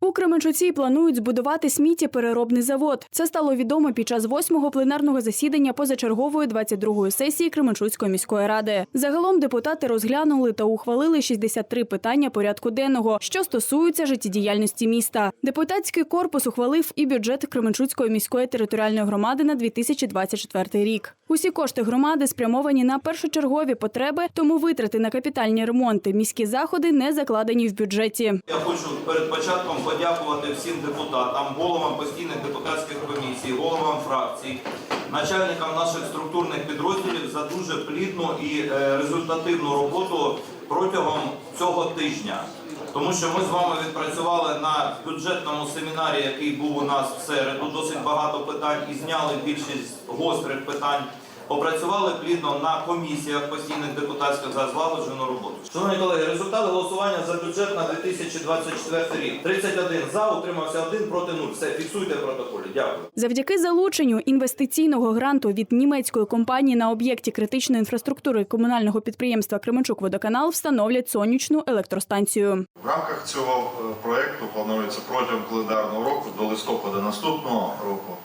У Кременчуці планують збудувати сміттєпереробний завод. Це стало відомо під час восьмого пленарного засідання позачергової 22-ї сесії Кременчуцької міської ради. Загалом депутати розглянули та ухвалили 63 питання порядку денного, що стосуються життєдіяльності міста. Депутатський корпус ухвалив і бюджет Кременчуцької міської територіальної громади на 2024 рік. Усі кошти громади спрямовані на першочергові потреби, тому витрати на капітальні ремонти, міські заходи не закладені в бюджеті. Я хочу перед початком подякувати всім депутатам, головам постійних депутатських комісій, головам фракцій, начальникам наших структурних підрозділів за дуже плідну і е, результативну роботу протягом цього тижня. Тому що ми з вами відпрацювали на бюджетному семінарі, який був у нас в середу, досить багато питань і зняли більшість гострих питань. Попрацювали плідно на комісіях постійних депутатських за злагоджену роботу. Шановні колеги, результати голосування за бюджет на 2024 рік. 31 за, утримався 1, проти 0. Все, фіксуйте в протоколі. Дякую. Завдяки залученню інвестиційного гранту від німецької компанії на об'єкті критичної інфраструктури комунального підприємства Кременчук Водоканал встановлять сонячну електростанцію. В рамках цього е, проекту планується протягом календарного року до листопада наступного року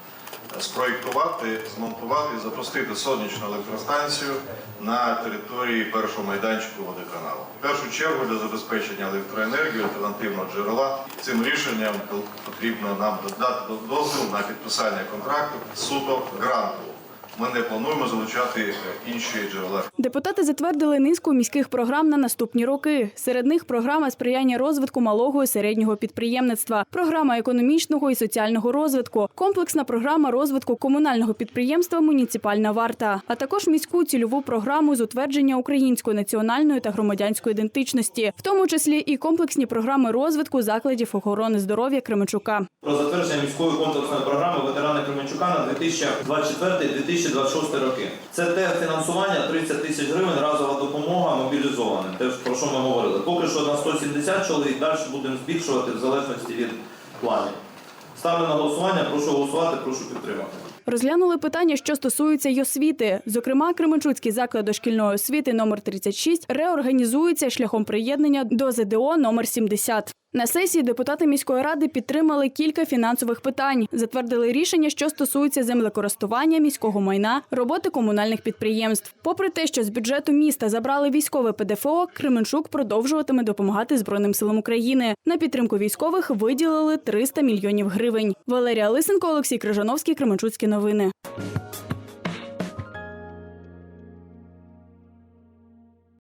спроєктувати, змонтувати і запустити сонячну електростанцію на території першого майданчику водоканалу. В першу чергу для забезпечення електроенергії альтернативного джерела цим рішенням потрібно нам дати дозвіл на підписання контракту суто гранту. Ми не плануємо залучати е, інші джерела Депутати затвердили низку міських програм на наступні роки. Серед них програма сприяння розвитку малого і середнього підприємництва, програма економічного і соціального розвитку, комплексна програма розвитку комунального підприємства Муніципальна варта, а також міську цільову програму з утвердження української національної та громадянської ідентичності, в тому числі і комплексні програми розвитку закладів охорони здоров'я Кременчука. Про затвердження міської комплексної програми ветерани Кременчука на 2024-2026 роки. Це те фінансування 30 тисяч гривень, разова допомога мобілізованим. Те, про що ми говорили. Поки що на 170 чоловік, далі будемо збільшувати в залежності від планів. Ставлю на голосування, прошу голосувати, прошу підтримати. Розглянули питання, що стосуються й освіти. Зокрема, Кременчуцький заклад дошкільної освіти номер 36 реорганізується шляхом приєднання до ЗДО номер 70. На сесії депутати міської ради підтримали кілька фінансових питань, затвердили рішення, що стосуються землекористування міського майна, роботи комунальних підприємств. Попри те, що з бюджету міста забрали військове ПДФО, Кременчук продовжуватиме допомагати Збройним силам України. На підтримку військових виділили 300 мільйонів гривень. Валерія Лисенко, Олексій Крижановський, Кременчуцькі новини.